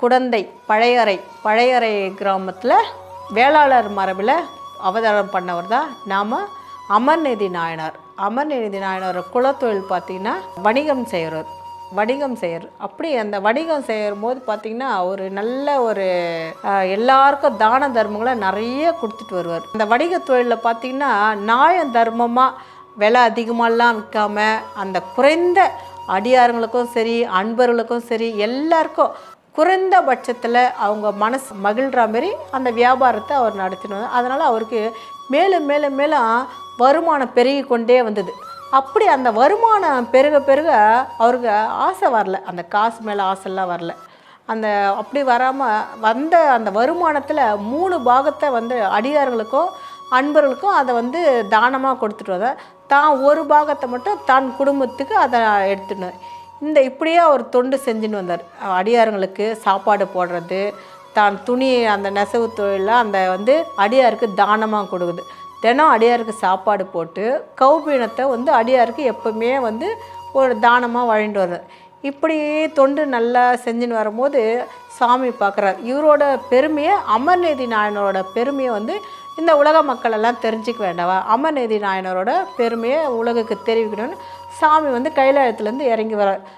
குடந்தை பழையறை பழையறை கிராமத்தில் வேளாளர் மரபில் அவதாரம் பண்ணவர் தான் நாம் அமர்நீதி நாயனார். அமர்நீதி நாயனார் குலத்தொழில் பார்த்திங்கன்னா வணிகம் செய்கிறவர் வணிகம் செய்யற அப்படி அந்த வணிகம் செய்யும் போது பார்த்திங்கன்னா ஒரு நல்ல ஒரு எல்லாருக்கும் தான தர்மங்களை நிறைய கொடுத்துட்டு வருவார். அந்த வணிக தொழிலில் பார்த்திங்கன்னா நியாயம் தர்மமாக விலை அதிகமாகலாம் விற்காம அந்த குறைந்த அடியாருங்களுக்கும் சரி அன்பர்களுக்கும் சரி எல்லாருக்கும் குறைந்த பட்சத்தில் அவங்க மனசு மகிழ்கிற மாதிரி அந்த வியாபாரத்தை அவர் நடத்திட்டு அதனால் அவருக்கு மேலும் மேலும் மேலும் வருமானம் பெருகி கொண்டே வந்தது. அப்படி அந்த வருமானம் பெருக பெருக அவருக்கு ஆசை வரல. அந்த காசு மேலே ஆசைலாம் வரல. அந்த அப்படி வராமல் வந்த அந்த வருமானத்தில் மூணு பாகத்தை வந்து அடியார்களுக்கும் அன்பர்களுக்கும் அதை வந்து தானமாக கொடுத்துட்டு வந்த தான் ஒரு பாகத்தை மட்டும் தன் குடும்பத்துக்கு அதை எடுத்துட்டு இந்த இப்படியே அவர் தொண்டு செஞ்சுன்னு வந்தார். அடியாருங்களுக்கு சாப்பாடு போடுறது தான் துணி அந்த நெசவு தொழிலில் அந்த வந்து அடியாருக்கு தானமாக கொடுக்குது. தினம் அடியாருக்கு சாப்பாடு போட்டு கௌபீனத்தை வந்து அடியாருக்கு எப்பவுமே வந்து ஒரு தானமாக வழங்கிட்டு வர்றார் இப்படி தொண்டு நல்லா செஞ்சுன்னு வரும்போது சாமி பார்க்குறார். இவரோட பெருமையை அமர்நீதி நாயனரோட பெருமையை வந்து இந்த உலக மக்கள் எல்லாம் தெரிஞ்சுக்க வேண்டாவா? அமர்நீதி நாயனரோட பெருமையை உலகுக்கு தெரிவிக்கணும்னு சாமி வந்து கைலாயத்துலேருந்து இறங்கி வரார்